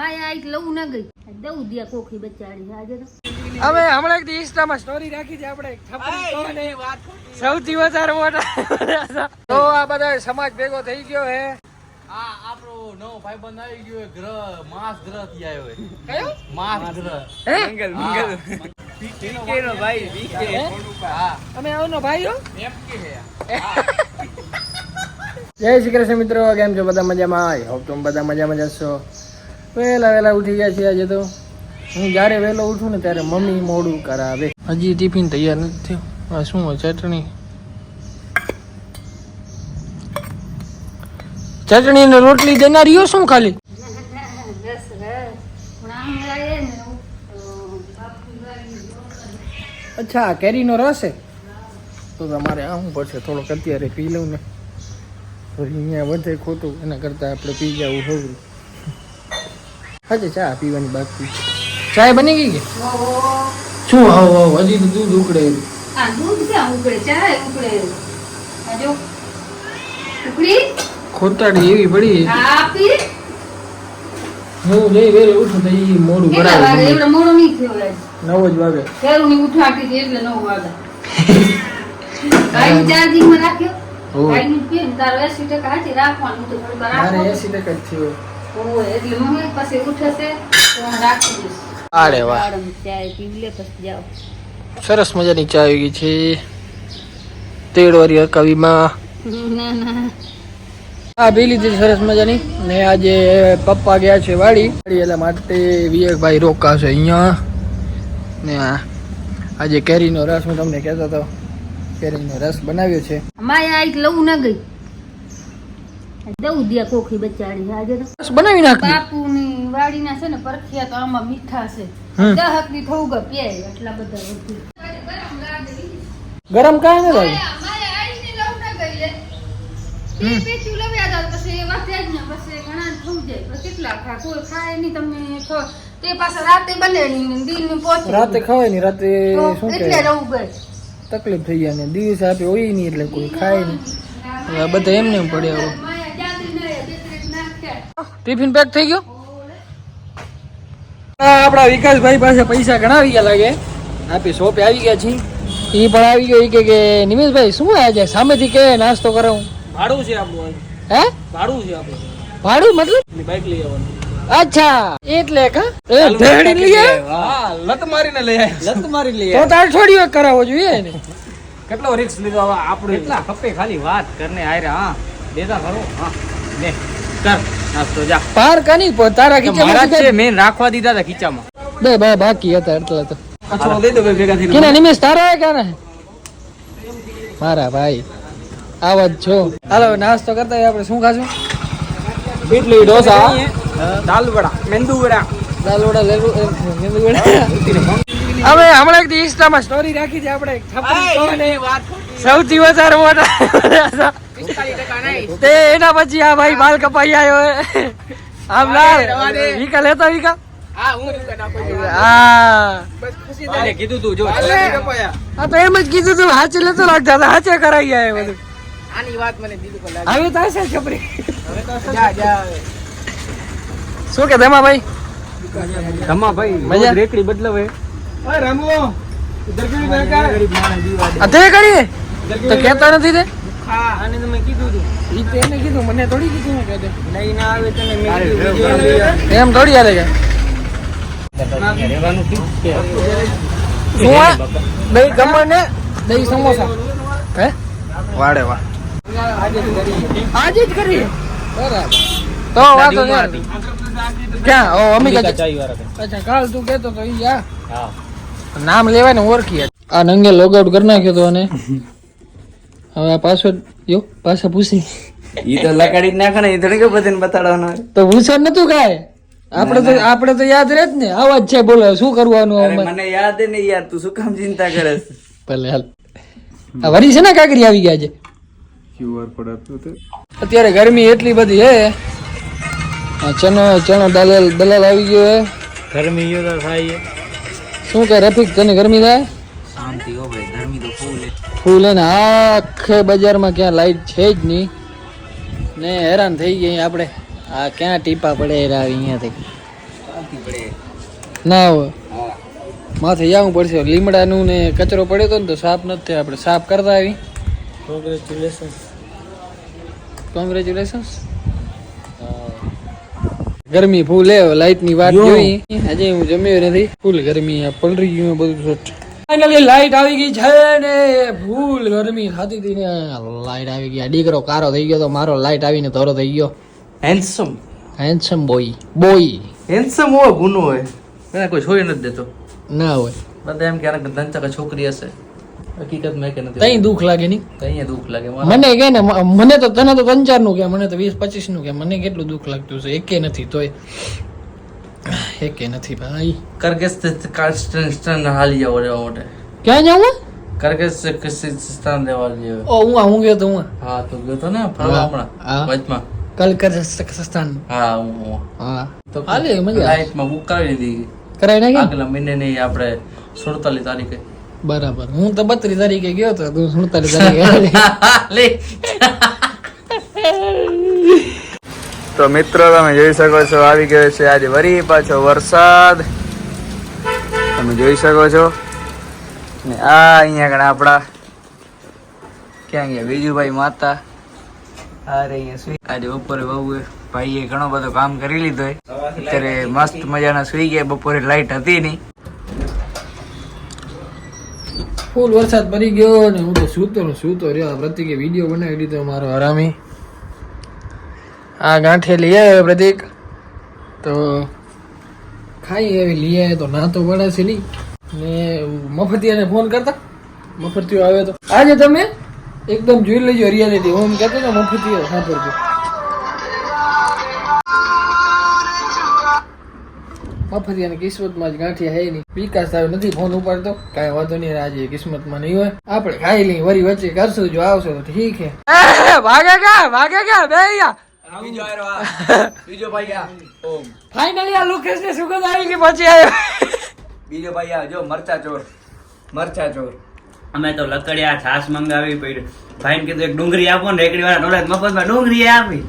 માયા આઈ લઉં ના ગઈ. દઉં દિયા કોખી બચાડી. આજે તો હવે હમણાં એક ઇન્સ્ટામાં સ્ટોરી રાખી છે આપણે. છપરી સૌથી વધારે મોટા તો આ બધા સમાજ ભેગો થઈ ગયો હે. આ આપણો નવો ભાઈબંધ આવી ગયો ગ્રહ માસ ગ્રહથી આવ્યો કયો? માસ ગ્રહ. હે? હા? તમે આવનો ભાઈઓ એમ કે છે જય શ્રી કૃષ્ણ મિત્રો કેમ છો? બધા મજામાં? આઈ હોપ તમે બધા મજામાં જશો. વહેલા વહેલા ઉઠી ગયા છીએ આજે તો. હું જ્યારે વહેલો ઉઠું ને ત્યારે મમ્મી મોડું કરાવે. હજી ટિફિન તૈયાર નથી થયો. આ શું હોય ચટણી? ચટણી ને રોટલી દેનારીઓ શું ખાલી? અચ્છા કેરીનો રસ છે તો તમારે આવું પડશે થોડોક અત્યારે પી લઉં ને. અહીંયા વધે ખોટું એના કરતાં આપણે પી જવું હોવું. હજે ચા પીવાની બાકી ચાય બની ગઈ કે? શું આવો આવો હજી તો દૂધ ઉકળે. આ દૂધ ક્યાં ઉકળે? ચાય ઉકળે. આ ઉકળી? ખોટાડી એવી પડી આપી? હું જઈ વેરે ઉઠું તો ઈ મોડું બરાબર એવડો મોડો નહીં થયો આજ નવ જ વાગે. ફેરું ની ઉઠાડી હતી એટલે નવ વાગે. ગાડી ચાર્જિંગમાં રાખ્યો. ગાડી નું પીએ ને તારો એસી ટકા હાચી રાખવાનું તો રાખવાનું એસી ટકા જ થયો. હોય. એટલે મમ્મી પછી ઉઠે તો હું રાખી દઈશ. અરે વાહ. ચાય પી લે પછી જાઓ. સરસ મજાની ચા આવી ગઈ છે. તેડવારી હકાવીમાં ના ના. હા પી લીધી સરસ મજાની. ને આજે પપ્પા ગયા છે વાડી. વાડી એટલા માટે વિવેકભાઈ રોકાશે અહીંયા. ને આજે કેરીનો રસ હું તમને કહેતો હતો. કેરીનો રસ બનાવ્યો છે. માયા આઈ લઉં ના ગઈ. દઉં દિયા કોખી બચાડી. આજે તો બનાવી નાખી. બાપુની વાડીના છે ને પરખિયા તો આમાં મીઠા છે. દહકની થવું ગા પીએ એટલા બધા વધુ ગરમ કાંઈ ન લાગે માયા આઈને લઉં ના ગઈ લે પી પીતું લવ્યા પછી વાત જ ને પછી ઘણા થવું જાય. કેટલા ખા કોઈ ખાય નહીં તમને. તે પાછા રાતે બને નહીં દિન પહોંચે રાતે ખવાય નહીં રાતે તો શું એટલે રહું ગઈ તકલીફ થઈ જાય ને દિવસે આપે હોય નહીં એટલે કોઈ ખાય નહીં. આ બધા એમને પડે પડ્યા માયા જાતી નહીં બેતરેક નાખ્યા ટિફિન પેક થઈ ગયો? આપણા વિકાસભાઈ પાસે પૈસા ઘણા આવી ગયા લાગે. આપી શોપે આવી ગયા છીએ. એ પણ આવી ગયો એ કે કે નિમેશભાઈ શું આજે સામેથી કે નાસ્તો કરાવું ભાડું છે આપણું હે? ભાડું છે આપણું. ભાડું મતલબ? બાઇક લઈ આવવાનું. અચ્છા એટલે કા? એ ધેડી લઈ આવ્યા? હા લત મારીને લઈ આવ્યા. લત મારી લઈ તો તારે છોડીઓ કરાવવો જોઈએ ને કેટલો રિક્સ લીધો આપણે? એટલા ખપે ખાલી વાત કરને આયરા હા. દેતા ખરો હા. ને કર. નાસ્તો જા. પાર કાની તારા મારા છે મેં રાખવા દીધા હતા ખીચામાં. બે બે બાકી હતા એટલે તો. અચ્છા દઈ દો ભેગા થઈને. કેના નિમેશ તારા હે કાના મારા ભાઈ આવા જ છો. હાલો નાસ્તો કરતા હોય આપણે. શું ખાશું? ઇડલી ઢોસા. દાલ વડા. મેંદુ વડા. દાલ વડા લેવું મેંદુ વડા. હવે હમણાં એક દી ઇન્સ્ટામાં સ્ટોરી રાખી છે આપણે. સૌથી વધારે મોટા તે એના પછી આ ભાઈ બાલ કપાઈ આવ્યો હે. આમ ના વિકા લેતા વિકા કીધું તું જો આ તો એમ જ કીધું તું હાચે લેતો લાગતા હતા હાચે કરાઈ જાય બધું. આની વાત મને દીધું પર હવે તો હશે છપરી જા જા શું કે ધમા ભાઈ? ધમા ભાઈ મજા? રેકડી બદલાવે. ઓય રમો. ઇધર કેવી બેકાર. ગરીબ માણસ જીવા દે. આ તે કરીએ તો કહેતા નથી તે? હા આને તમે કીધું હતું ઈ તો એને કીધું મને થોડી કીધું ને કહેતે નહીં ના આવે તને મેં એમ થોડી હાલે કે. રહેવાનું છે? દહીં ખમણ ને દહીં સમોસા. હે? વાડે વાહ. આજે જ કરી બરાબર. તો વાતો યાર ક્યાં? ઓ અમી કાચા અચ્છા કાલ તું કહેતો તો ઈ આ હા. નામ લેવાય ને ઓળખીએ આ નંગે લોગઆઉટ કરી નાખ્યો તો અને? હવે આ પાસવર્ડ યો પાછા પૂછી. ઈ તો લગાડી નાખે ને ઈ થોડી કે બધાને બતાડવાનો તો તો ભૂસર નતું કાય આપણે તો આપણે તો યાદ રહે જ ને આવા જ છે બોલો શું કરવાનું અરે મને યાદ નહીં યાર તું શું કામ ચિંતા કરે છે? ભલે હાલ. આ વરી છે ને કાકરી આવી ગયા છે? અત્યારે ગરમી એટલી બધી હે. આ ચનો ચનો દલાલ દલાલ આવી ગયો હે. ગરમી યો થાય શું કે રફીક તને ગરમી થાય? ફૂલ અને આખે બજારમાં ક્યાં લાઈટ છે જ નહીં. ને હેરાન થઈ ગઈ આપણે. આ ક્યાં ટીપા પડે હેરા અહીંયાથી? ના હોય માથે જવું પડશે. લીમડાનું ને કચરો પડ્યો હતો ને તો સાફ નથી આપણે સાફ કરતા આવી. કોંગ્રેચ્યુલેશન કોંગ્રેચ્યુલેશન ગરમી ફૂલ લાઈટની વાત જોઈ. આજે હું જમ્યો નથી. ફૂલ ગરમી આ પલરી ગયું બધું ફાઇનલી લાઈટ આવી ગઈ છે ને. ભૂલ ગરમી થતી હતી ને. લાઈટ આવી ગઈ દીકરો કારો થઈ ગયો તો મારો લાઈટ આવીને ધોરો થઈ ગયો. Handsome handsome boy boy handsome હોય ગુનો હોય. એને કોઈ છોડી નથી દેતો. ના હોય. બધા એમ કે આને છોકરી હશે. હકીકત મેં કે નથી તઈ દુઃખ લાગે નહીં? તો અહીંયા દુઃખ લાગે. મને કે ને મને તો તને તો ત્રણ ચારનું કે મને તો વીસ પચીસનું કે મને કેટલું દુઃખ લાગતું છે એકે નથી તોય. એકે નથી ભાઈ? કરગેસ્ટાન હાલી જાવ રહેવા માટે. ક્યાં જાઉં કરગેસ્ટાન રહેવા જઈએ ઓ હું હું ગયો તો હું હા તો ગયો તો ને ફરવા. હમણાં વચમાં. કલકત્તાસ્તાન હા હું હું. હા. તો હાલે મજા. લાઈટમાં બુક કરાવી દીધી. કરાય નાખી? આગલા મહિને ની આપણે સુડતાલીસ તારીખે. બરાબર. હું તો બત્રીસ તારીખે ગયો તો તું સુડતાલીસ તારીખે લે તો મિત્રો, તમે જોઈ શકો છો, આવી ગયો છે આજે વરી પાછો વરસાદ. તમે જોઈ શકો છો. ને આ અહીંયા આગળ આપણા, ક્યાં ગયા? બીજુભાઈ માતા. અરે આજે બપોરે બહુ ભાઈએ ઘણો બધો કામ કરી લીધો અત્યારે મસ્ત મજાના સુઈ ગયા. બપોરે લાઈટ હતી નહીં. ફૂલ વરસાદ પડી ગયો ને, હું તો સૂતો ને સૂતો રહ્યો. પ્રતિકે વીડિયો બનાવી દીધો મારો હરામી. આ ગાંઠે લઈ આવ્યો પ્રતિક. તો ખાઈ એવી લઈ આવ્યો તો ના તો પડે છે નહીં. ને મફતિયાને ફોન કરતા. મફતિયો આવ્યો તો. આજે તમે એકદમ જોઈ લેજો રિયાલિટી. હું એમ કહેતો ને મફતિયો સાંભળજો. મફતિયાની કિસ્મતમાં જ ગાંઠિયા હે નહીં. વિકાસ સાહેબ નથી ફોન ઉપાડતો. કાંઈ વાંધો નહીં આજે કિસ્મતમાં નહીં હોય. આપણે ખાઈ લઈ વરી વચ્ચે કરશું, જો આવશો તો ઠીક હે ભાગે બે ભાગે લકડિયા છાસ મંગાવી પડી ભાઈને કીધું એક ડુંગળી આપો ને રેકડી વાળા મફતમાં ડુંગળી આપી.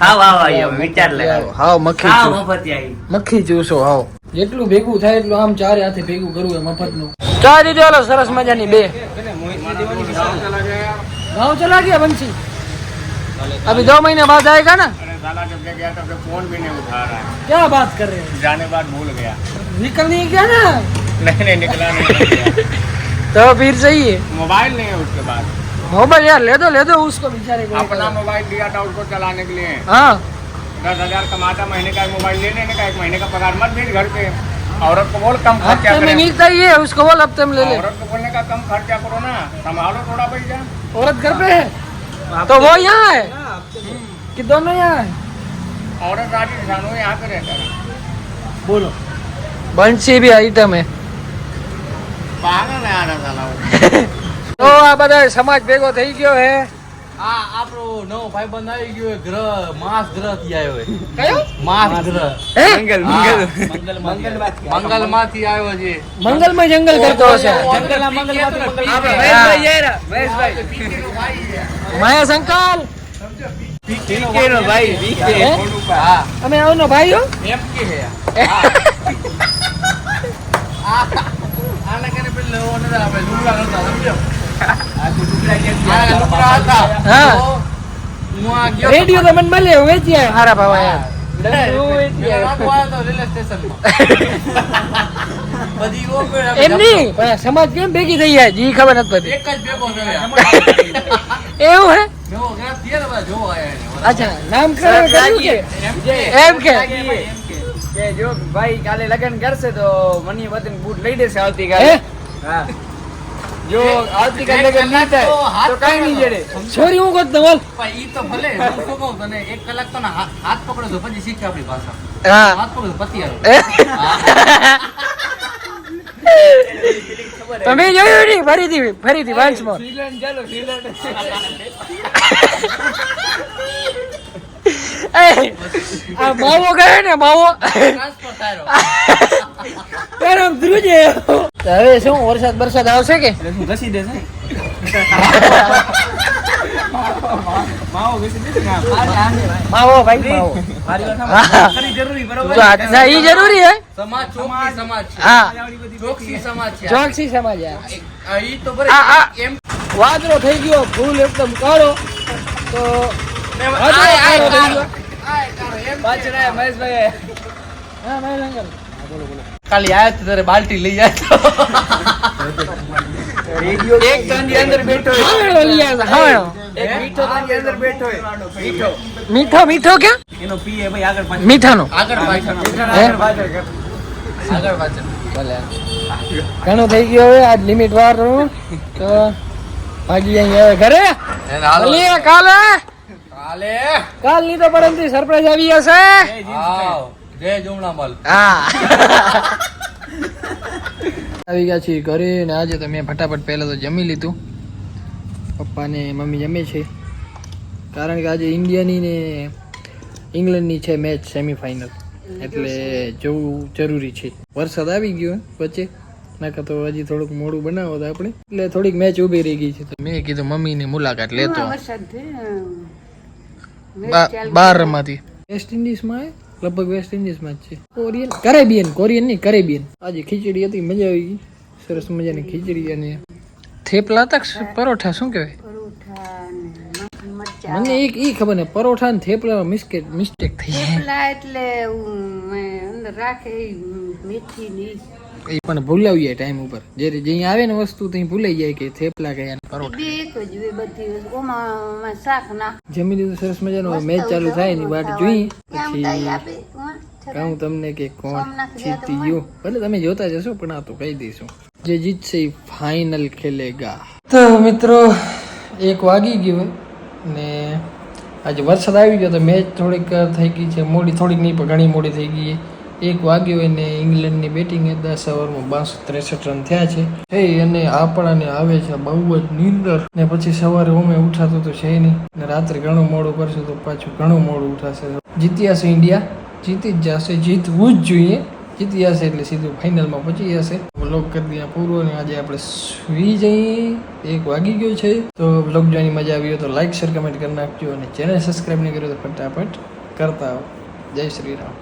હાવ હાવ આવી અમે વિચાર લે હાવ મખી હાવ મફત આવી મખી જોશો હાવ. જેટલું ભેગું થાય એટલું આમ ચારે હાથે ભેગું કરવું એ મફતનું. ચા દીધો સરસ મજાની બે. ગાઉ ચલા ગયા બંસી. अभी दो महीने बाद आएगा ना? अरे साला जब से गया तब फ़ोन भी नहीं उठा रहा है। क्या बात कर रहे हैं? जाने बाद भूल गया। निकल नहीं गया ना? नहीं नहीं निकला नहीं तो फिर सही है मोबाइल नहीं है उसके पास। मोबाइल यार ले दो ले दो उसको बेचारे को। अपना मोबाइल दिया था उसको चलाने के लिए। हाँ। दस हज़ार कमाता महीने का मोबाइल ले लेने का एक महीने का पगार मत भेज घर पे। औरत को बोल कम खर्चा करे। मिलता ही है उसको बोल हफ़्ते में ले ले। औरत को बोलने का कम खर्चा करो ना संभालो थोड़ा पैसा। औरत घर पे है? तो वो यहाँ है कि दोनों यहाँ है औरत राजस्थान वो यहाँ पे रहता है बोलो बंसी भी आइटम है पागल है आना साला वो તો આ બધા સમાજ ભેગો થઈ ગયો હે આ આપણો નવો ભાઈબંધ આવી ગયો ગ્રહ માસ ગ્રહથી આવ્યો કયો? માસ ગ્રહ. મંગલ મંગલ. માંથી આવ્યો. છે. મંગલમય જંગલ કરતો હશે. માયા સંકલ. હે? હા અમે આવનો ભાઈઓ એમ કે હે. આને કરે પેલે લુગડા નતા સમજો આ લુગડા હતા હા. તો હું આ ગયો રેડિયો તો મને મળે વેચી આવે હારા ભાવ યાર એમ નહીં પણ આ સમાજ કેમ ભેગી થઈ જાય જી ખબર નથી પડતી. એક જ ભેગો થયો એવું હે? નવો ગ્રહ થયો ને બધા જોવા આયા અચ્છા નામકરણ કર્યું કે? એમ કે. કે. જો ભાઈ કાલે લગ્ન કરશે તો મની વતન બૂટ લઈ દેશે હે? આવતીકાલે હા. જો આવતીકાલે લગ્ન ના થાય તો કાઈ નહીં જડે. છોરી હું કહું પણ ઈ તો ભલે હું શું કહું તને એક કલાક તો ને હાથ પકડો તો પછી શીખે આપણી ભાષા. હા. હાથ પકડો તો પતિ આવે. તમે જોયું નહીં? ફરીથી ફરીથી વાંચમાં. ચાલો આ માવો ગયો ને માવો. આમ ધ્રુજે. હવે શું વરસાદ વરસાદ આવશે કે? શું ઘસી દેશે? માવો ભાઈ માવો. બરોબર? ઈ જરૂરી હે? સમાજ ચોકસી સમાજ. હા. ચોકસી સમાજ ચોકસી સમાજ આ ઈ તો બરે આ- આ. એમ વાદળો થઈ ગયો ફૂલ એકદમ કાળો. તો ખાલી આયા તો તારે બાલ્ટી લઈ જાય એક અંદર બેઠો મીઠો. મીઠો. ક્યાં? એનો પીએ ભાઈ આગળ પાછળ. મીઠાનો. આગળ પાછળ. હે? આગળ પાછળ ભલે. ઘણું થઈ ગયું હવે આજ લિમિટ વાર તો ભાગી અહીંયા હવે ઘરે. કાલે. હાલે કાલ. ની તો પરંતુ સરપ્રાઈઝ આવી હશે. આવ. જય જમણામલ હા. આવી ગયા છીએ ઘરે ને આજે તો મેં ફટાફટ પહેલા તો જમી લીધું. પપ્પા ને મમ્મી જમે છે. કારણ કે આજે ઇન્ડિયાની ને ઇંગ્લેન્ડની છે મેચ સેમિફાઇનલ એટલે જવું જરૂરી છે. વરસાદ આવી ગયો વચ્ચે. નકર તો હજી થોડુંક મોડું બનાવો તો આપણે. એટલે થોડીક મેચ ઊભી રહી ગઈ છે. તો મેં કીધું મમ્મીની મુલાકાત લેતો બાર રમાતી વેસ્ટ ઇન્ડિઝમાં? લગભગ વેસ્ટ ઇન્ડિઝમાં જ છે. કોરિયન કરેબિયન કોરિયન નહીં કરેબિયન આજે ખીચડી હતી મજા આવી ગઈ. સરસ મજાની ખીચડી અને થેપલા તક પરોઠા શું કહેવાય? મને એક ઈ ખબર ને પરોઠા ને થેપલા મિસ્ટેક મિસ્ટેક થઈ જાય. થેપલા એટલે અંદર રાખે મેથી ની એ પણ ભૂલાવી જાય ટાઈમ ઉપર. જે જ્યાં આવે ને વસ્તુ તો ભૂલાઈ જાય કે થેપલા ને પરોઠા. બે એક જ હોય બધી ઓમાં શાક ના જમી લીધું સરસ મજાનો. મેચ ચાલુ થાયની વાટ જોઈ. પછી કહું તમને કે કોણ જીતી ગયું. ભલે તમે જોતા જશો પણ આ તો કહી દઈશું. જે જીતશે ફાઇનલ ખેલેગા. તો મિત્રો એક વાગી ગયું ને આજે વરસાદ આવી ગયો તો મેચ થોડીક થઈ ગઈ છે. મોડી થોડીક નહીં પણ ઘણી મોડી થઈ ગઈ એક વાગ્યો એને ઇંગ્લેન્ડની બેટિંગ દસ ઓવરમાં બાસો ત્રેસઠ રન થયા છે. એ અને આપણાને આવે છે બહુ જ નીંદર. ને પછી સવારે અમે ઉઠાતું તો છે નહીં. ને રાત્રે ઘણું મોડું કરશું તો પાછું ઘણું મોડું ઉઠાશે. જીતી હશે ઇન્ડિયા. જીતી જ જશે. જીતવું જ જોઈએ. જીતી જશે એટલે સીધું ફાઇનલમાં પહોંચી જશે. વ્લોગ કરી દઈએ પૂરો અને આજે આપણે સુઈ જઈએ. એક વાગી ગયો છે. તો વ્લોગ જોવાની મજા આવી હોય તો લાઇક શેર કમેન્ટ કરી નાખજો અને ચેનલ સબસ્ક્રાઈબ નહીં કર્યો તો ફટાફટ કરતા આવો. જય શ્રી રામ.